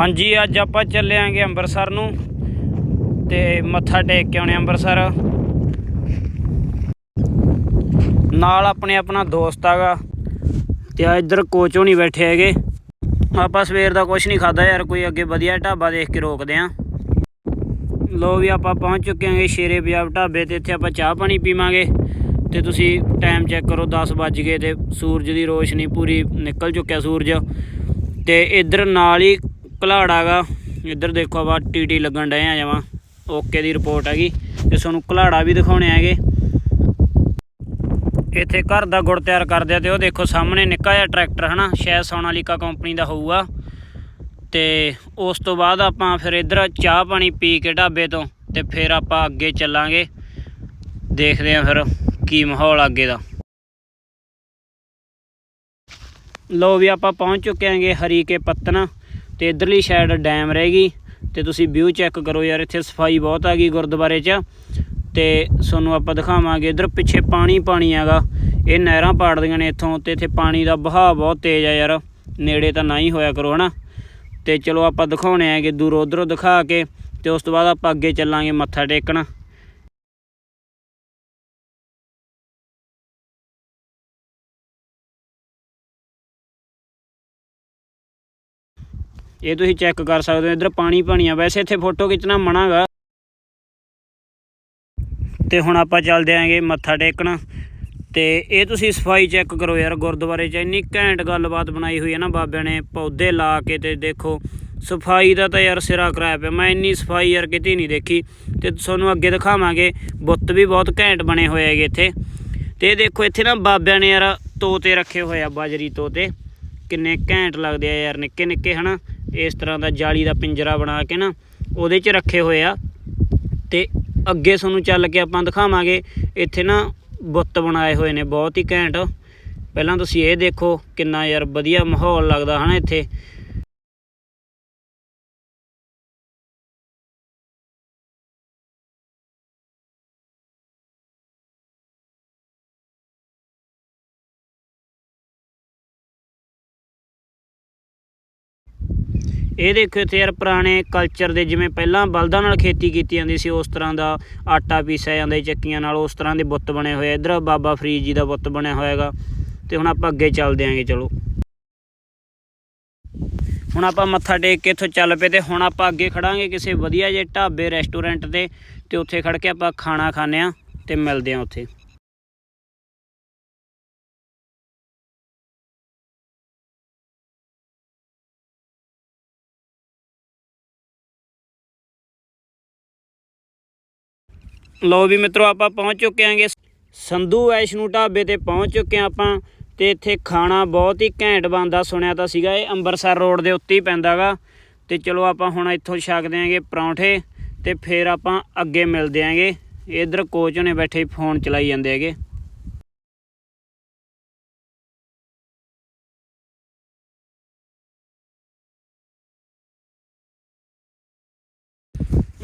ਹਾਂਜੀ, ਅੱਜ ਆਪਾਂ ਚੱਲੇ ਆਂਗੇ ਅੰਮ੍ਰਿਤਸਰ ਨੂੰ ਤੇ ਮੱਥਾ ਟੇਕ ਕੇ ਆਉਣੇ ਅੰਮ੍ਰਿਤਸਰ ਨਾਲ ਆਪਣੇ ਆਪਣਾ ਦੋਸਤ ਆਗਾ ਤੇ ਆ ਇੱਧਰ ਕੋਚ ਹੋਣੀ ਬੈਠੇ ਹੈਗੇ। ਆਪਾਂ ਸਵੇਰ ਦਾ ਕੁਝ ਨਹੀਂ ਖਾਦਾ ਯਾਰ, ਕੋਈ ਅੱਗੇ ਵਧੀਆ ਢਾਬਾ ਦੇਖ ਕੇ ਰੋਕਦੇ ਆਂ। ਲੋ ਵੀ ਆਪਾਂ ਪਹੁੰਚ ਚੁੱਕੇ ਆਂਗੇ ਸ਼ੇਰੇ ਪੰਜਾਬ ਢਾਬੇ ਤੇ, ਇੱਥੇ ਆਪਾਂ ਚਾਹ ਪਾਣੀ ਪੀਵਾਂਗੇ ਤੇ ਤੁਸੀਂ ਟਾਈਮ ਚੈੱਕ ਕਰੋ 10 ਵੱਜ ਗਏ ਤੇ ਸੂਰਜ ਦੀ ਰੋਸ਼ਨੀ ਪੂਰੀ ਨਿਕਲ ਚੁੱਕਿਆ ਸੂਰਜ। ਤੇ ਇੱਧਰ ਨਾਲ ਹੀ ਘਲਾੜਾ ਗਾ ਇੱਧਰ ਦੇਖੋ ਆਪਾਂ ਟੀਟੀ ਲੱਗਣ ਡਏ ਆ ਜਮਾਂ। ਓਕੇ ਦੀ ਰਿਪੋਰਟ ਹੈਗੀ। ਤੇ ਤੁਹਾਨੂੰ ਘਲਾੜਾ ਵੀ ਦਿਖਾਉਣੇ ਹੈਗੇ। ਇੱਥੇ ਘਰ ਦਾ ਗੁੜ ਤਿਆਰ ਕਰਦੇ ਆ ਤੇ ਉਹ ਦੇਖੋ ਸਾਹਮਣੇ ਨਿੱਕਾ ਜਿਹਾ ਟਰੈਕਟਰ ਹਨਾ ਸ਼ਾਇਦ ਸੋਨਾਲੀਕਾ ਕੰਪਨੀ ਦਾ ਹੋਊਗਾ। ਤੇ ਉਸ ਤੋਂ ਬਾਅਦ ਆਪਾਂ ਫਿਰ ਇੱਧਰ ਚਾਹ ਪਾਣੀ ਪੀ ਕੇ ਢਾਬੇ ਤੋਂ ਤੇ ਫਿਰ ਆਪਾਂ ਅੱਗੇ ਚੱਲਾਂਗੇ। ਦੇਖਦੇ ਆਂ ਫਿਰ ਕੀ ਮਾਹੌਲ ਅੱਗੇ ਦਾ। ਲੋ ਵੀ ਆਪਾਂ ਪਹੁੰਚ ਚੁੱਕੇ ਆਂਗੇ ਹਰੀ ਕੇ ਪੱਤਨ। ਤੇ ਇਧਰਲੀ ਸਾਈਡ ਡੈਮ ਰਹਿ ਗਈ ਤੇ ਤੁਸੀਂ ਵਿਊ ਚੈੱਕ ਕਰੋ ਯਾਰ, ਇੱਥੇ ਸਫ਼ਾਈ ਬਹੁਤ ਆ ਗਈ ਗੁਰਦੁਆਰੇ 'ਚ। ਤੇ ਤੁਹਾਨੂੰ ਆਪਾਂ ਦਿਖਾਵਾਂਗੇ ਇਧਰ ਪਿੱਛੇ ਪਾਣੀ ਪਾਣੀ ਹੈਗਾ, ਇਹ ਨਹਿਰਾਂ ਪਾੜਦੀਆਂ ਨੇ ਇੱਥੋਂ ਤੇ ਇੱਥੇ ਪਾਣੀ ਦਾ ਵਹਾਅ ਬਹੁਤ ਤੇਜ਼ ਆ ਯਾਰ, ਨੇੜੇ ਤਾਂ ਨਾ ਹੀ ਹੋਇਆ ਕਰੋ, ਹਨਾ। ਤੇ ਚਲੋ ਆਪਾਂ ਦਿਖਾਉਣੇ ਆਗੇ ਦੂਰ ਉਧਰੋਂ ਦਿਖਾ ਕੇ ਤੇ ਉਸ ਤੋਂ ਬਾਅਦ ਆਪਾਂ ਅੱਗੇ ਚੱਲਾਂਗੇ ਮੱਥਾ ਟੇਕਣ। ਇਹ ਤੁਸੀਂ ਚੈੱਕ ਕਰ ਸਕਦੇ ਹੋ, ਇਧਰ ਪਾਣੀ ਪਾਣੀ ਆ ਵੈਸੇ ਇੱਥੇ ਫੋਟੋ ਖਿੱਚਣਾ ਮਨਾ ਗਾ। ਤੇ ਹੁਣ ਆਪਾਂ ਚੱਲਦੇ ਆਂਗੇ ਮੱਥਾ ਟੇਕਣ। ਤੇ ਇਹ ਤੁਸੀਂ ਸਫ਼ਾਈ ਚੈੱਕ ਕਰੋ ਯਾਰ, ਗੁਰਦੁਆਰੇ 'ਚ ਇੰਨੀ ਘੈਂਟ ਗੱਲਬਾਤ ਬਣਾਈ ਹੋਈ ਹੈ ਨਾ ਬਾਬਿਆਂ ਨੇ, ਪੌਦੇ ਲਾ ਕੇ ਤੇ ਦੇਖੋ, ਸਫ਼ਾਈ ਦਾ ਤਾਂ ਯਾਰ ਸਿਰਾ ਕਰਾਇਆ ਪਿਆ। ਮੈਂ ਇੰਨੀ ਸਫ਼ਾਈ ਯਾਰ ਕਿਤੇ ਨਹੀਂ ਦੇਖੀ। ਤੇ ਤੁਹਾਨੂੰ ਅੱਗੇ ਦਿਖਾਵਾਂਗੇ, ਬੁੱਤ ਵੀ ਬਹੁਤ ਘੈਂਟ ਬਣੇ ਹੋਏ ਹੈਗੇ ਇੱਥੇ। ਤੇ ਇਹ ਦੇਖੋ, ਇੱਥੇ ਨਾ ਬਾਬਿਆਂ ਨੇ ਯਾਰ ਤੋਤੇ ਰੱਖੇ ਹੋਏ ਆ, ਬਾਜਰੀ ਤੋਤੇ। ਕਿੰਨੇ ਘੈਂਟ ਲੱਗਦੇ ਆ ਯਾਰ ਨਿੱਕੇ ਨਿੱਕੇ ਹਨਾ? ਇਸ ਤਰ੍ਹਾਂ ਦਾ ਜਾਲੀ ਦਾ ਪਿੰਜਰਾ ਬਣਾ ਕੇ ਨਾ, ਉਹਦੇ 'ਚ ਰੱਖੇ ਹੋਏ ਆ। ਤੇ ਅੱਗੇ ਤੁਹਾਨੂੰ ਚੱਲ ਕੇ ਆਪਾਂ ਦਿਖਾਵਾਂਗੇ, ਇੱਥੇ ਨਾ ਬੁੱਤ ਬਣਾਏ ਹੋਏ ਨੇ, ਬਹੁਤ ਹੀ ਘੈਂਟ। ਪਹਿਲਾਂ ਤੁਸੀਂ ਇਹ ਦੇਖੋ, ਕਿੰਨਾ ਯਾਰ ਵਧੀਆ ਮਾਹੌਲ ਲੱਗਦਾ ਹਨਾ ਇੱਥੇ। ਇਹ ਦੇਖੋ ਇੱਥੇ ਯਾਰ ਪੁਰਾਣੇ ਕਲਚਰ ਦੇ ਜਿਵੇਂ ਪਹਿਲਾਂ ਬਲਦਾਂ ਨਾਲ ਖੇਤੀ ਕੀਤੀ ਜਾਂਦੀ ਸੀ, ਉਸ ਤਰ੍ਹਾਂ ਦਾ ਆਟਾ ਪੀਸਿਆ ਜਾਂਦਾ ਸੀ ਚੱਕੀਆਂ ਨਾਲ, ਉਸ ਤਰ੍ਹਾਂ ਦੇ ਬੁੱਤ ਬਣੇ ਹੋਏ ਆ। ਇਧਰ ਬਾਬਾ ਫਰੀਦ ਜੀ ਦਾ ਬੁੱਤ ਬਣਿਆ ਹੋਇਆ ਹੈਗਾ ਤੇ ਹੁਣ ਆਪਾਂ ਅੱਗੇ ਚੱਲਦੇ ਆਂਗੇ, ਚਲੋ। ਹੁਣ ਆਪਾਂ ਮੱਥਾ ਟੇਕ ਕੇ ਇੱਥੋਂ ਚੱਲ ਪਏ ਤੇ ਹੁਣ ਆਪਾਂ ਅੱਗੇ ਖੜਾਂਗੇ ਕਿਸੇ ਵਧੀਆ ਜਿਹੇ ਢਾਬੇ ਰੈਸਟੋਰੈਂਟ ਤੇ ਤੇ ਉੱਥੇ ਖੜ ਕੇ ਆਪਾਂ ਖਾਣਾ ਖਾਣੇ ਆ ਤੇ ਮਿਲਦੇ ਆ ਉੱਥੇ। ਲਓ ਵੀ ਮਿੱਤਰੋ, ਆਪਾਂ ਪਹੁੰਚ ਚੁੱਕੇ ਆਂਗੇ ਸੰਧੂ ਵੈਸ਼ਨੂ ਢਾਬੇ ਤੇ ਪਹੁੰਚ ਚੁੱਕੇ ਆਂ ਆਪਾਂ ਤੇ ਇੱਥੇ ਖਾਣਾ ਬਹੁਤ ਹੀ ਘੈਂਟ ਬਣਦਾ, ਸੁਣਿਆ ਤਾਂ ਸੀਗਾ ਇਹ ਅੰਮ੍ਰਿਤਸਰ ਰੋਡ ਦੇ ਉੱਤੇ ਹੀ ਪੈਂਦਾਗਾ। ਤੇ ਚਲੋ ਆਪਾਂ ਹੁਣ ਇੱਥੋਂ ਛਕਦੇ ਆਂਗੇ ਪਰੌਂਠੇ ਤੇ ਫਿਰ ਆਪਾਂ ਅੱਗੇ ਮਿਲਦੇ ਆਂਗੇ ਇਧਰ ਕੋਚ ਨੇ ਬੈਠੇ, ਫੋਨ ਚਲਾਈ ਜਾਂਦੇ ਹੈਗੇ।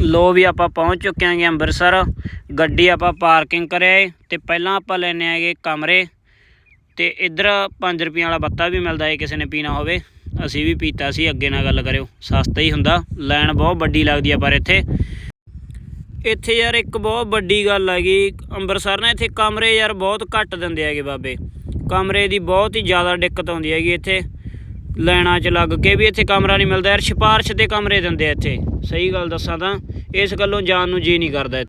ਲੋ ਵੀ ਆਪਾਂ ਪਹੁੰਚ ਚੁੱਕੇ ਆਂਗੇ ਅੰਮ੍ਰਿਤਸਰ। ਗੱਡੀ ਆਪਾਂ ਪਾਰਕਿੰਗ ਕਰਿਆ ਤੇ ਪਹਿਲਾਂ ਆਪਾਂ ਲੈਣੇ ਆਗੇ ਕਮਰੇ। ਤੇ ਇੱਧਰ 5 ਰੁਪਈਆਂ ਵਾਲਾ ਬੱਤਾ ਵੀ ਮਿਲਦਾ ਏ ਕਿਸੇ ਨੇ ਪੀਣਾ ਹੋਵੇ। ਅਸੀਂ ਵੀ ਪੀਤਾ ਸੀ, ਅੱਗੇ ਨਾਲ ਗੱਲ ਕਰਿਓ। ਸਸਤਾ ਹੀ ਹੁੰਦਾ। ਲਾਈਨ ਬਹੁਤ ਵੱਡੀ ਲੱਗਦੀ ਆ ਪਰ ਇੱਥੇ। ਇੱਥੇ ਯਾਰ ਇੱਕ ਬਹੁਤ ਵੱਡੀ ਗੱਲ ਹੈਗੀ। ਅੰਮ੍ਰਿਤਸਰ ਨਾ ਇੱਥੇ ਕਮਰੇ ਯਾਰ ਬਹੁਤ ਘੱਟ ਦਿੰਦੇ ਹੈਗੇ ਬਾਬੇ। ਕਮਰੇ ਦੀ ਬਹੁਤ ਹੀ ਜ਼ਿਆਦਾ ਦਿੱਕਤ ਆਉਂਦੀ ਹੈਗੀ ਇੱਥੇ। ਲੈਣਾ ਚ ਲੱਗ ਕੇ ਵੀ ਇੱਥੇ ਕਮਰਾ ਨਹੀਂ ਮਿਲਦਾ ਯਾਰ, ਸਿਫਾਰਿਸ਼ ਦੇ ਕਮਰੇ ਦਿੰਦੇ ਆ ਇੱਥੇ। ਸਹੀ ਗੱਲ ਦੱਸਾਂ ਤਾਂ, ਇਸ ਗੱਲੋਂ ਜਾਣ ਨੂੰ ਜੀ ਨਹੀਂ ਕਰਦਾ